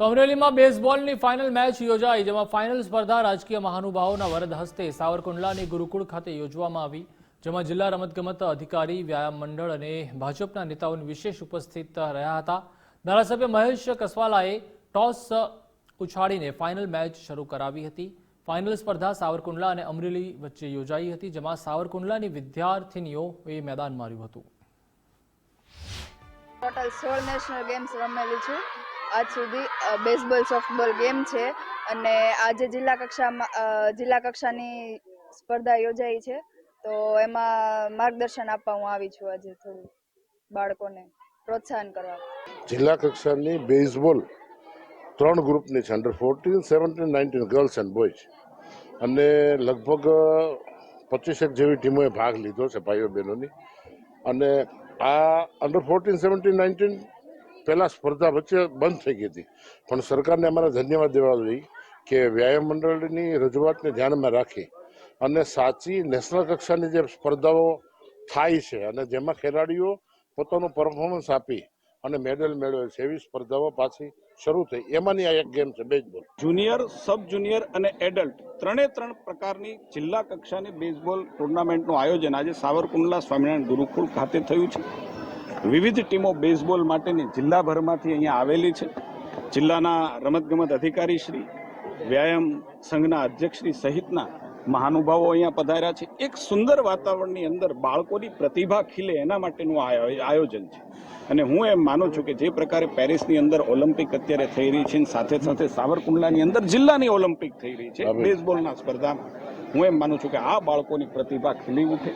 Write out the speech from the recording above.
તો અમરેલીમાં બેઝબોલની final match યોજાઈ, જેમાં ફાઇનલ સ્પર્ધા રાજકીય મહાનુભાવોના વરદ હસ્તે સાવરકુંડલાની ગુરુકુળ ખાતે યોજવામાં આવી, જેમાં જિલ્લા રમતગમત અધિકારી, વ્યાયામ મંડળ અને ભાજપના નેતાઓની વિશેષ ઉપસ્થિત રહ્યા હતા. ધારાસભ્ય મહેશ કસવાલાએ ટોસ ઉછાળીને ફાઇનલ મેચ શરૂ કરાવી હતી. ફાઇનલ સ્પર્ધા સાવરકુંડલા અને અમરેલી વચ્ચે યોજાઈ હતી, જેમાં સાવરકુંડલાની વિદ્યાર્થિનીઓએ મેદાન માર્યું હતું. ટોટલ સોળ નેશનલ ગેમ્સ રમેલી છું. આજ સુધી બેઝબોલ સોફ્ટબોલ ગેમ છે અને આજે જિલ્લા કક્ષામાં જિલ્લા કક્ષાની સ્પર્ધા યોજાઈ છે. તો એમાં માર્ગદર્શન આપવા હું આવી છું આજે થોડું બાળકોને પ્રોત્સાહન કરવા. જિલ્લા કક્ષાની બેઝબોલ ત્રણ ગ્રુપની છે. Under fourteen seventeen nineteen girls and boys અને લગભગ પચીસેક જેવી ટીમોએ ભાગ લીધો છે ભાઈઓ બહેનોની. અને આ અંડર ફોર્ટીન સેવન્ટીન નાઇન્ટીન પહેલાં સ્પર્ધા વચ્ચે બંધ થઈ ગઈ હતી. પણ સરકારને અમારે ધન્યવાદ દેવા જોઈએ કે વ્યાયામ મંડળની રજૂઆતને ધ્યાનમાં રાખી અને સાચી નેશનલ કક્ષાની જે સ્પર્ધાઓ થાય છે અને જેમાં ખેલાડીઓ પોતાનું પરફોર્મન્સ આપી અને મેડલ મેળવે છે એવી સ્પર્ધાઓ પાછી શરૂ થઈ. એમાંની આ એક ગેમ છે બેઝબોલ જુનિયર, સબ જુનિયર અને એડલ્ટ ત્રણે ત્રણ પ્રકારની જિલ્લા કક્ષાની બેઝબોલ ટુર્નામેન્ટનું આયોજન આજે સાવરકુંડલા સ્વામિનારાયણ ગુરુકુળ ખાતે થયું છે. વિવિધ ટીમો બેઝબોલ માટેની જિલ્લાભરમાંથી અહીંયા આવેલી છે. જિલ્લાના રમતગમત અધિકારી શ્રી, વ્યાયામ સંઘના અધ્યક્ષશ્રી સહિતના મહાનુભાવો અહીંયા પધાર્યા છે. એક સુંદર વાતાવરણની અંદર બાળકોની પ્રતિભા ખીલે એના માટેનું આયોજન છે. અને હું એમ માનું છું કે જે પ્રકારે પેરિસની અંદર ઓલિમ્પિક અત્યારે થઈ રહી છે અને સાથે સાથે સાવરકુંડલાની અંદર જિલ્લાની ઓલિમ્પિક થઈ રહી છે. બેઝબોલના સ્પર્ધામાં હું એમ માનું છું કે આ બાળકોની પ્રતિભા ખીલી ઉઠે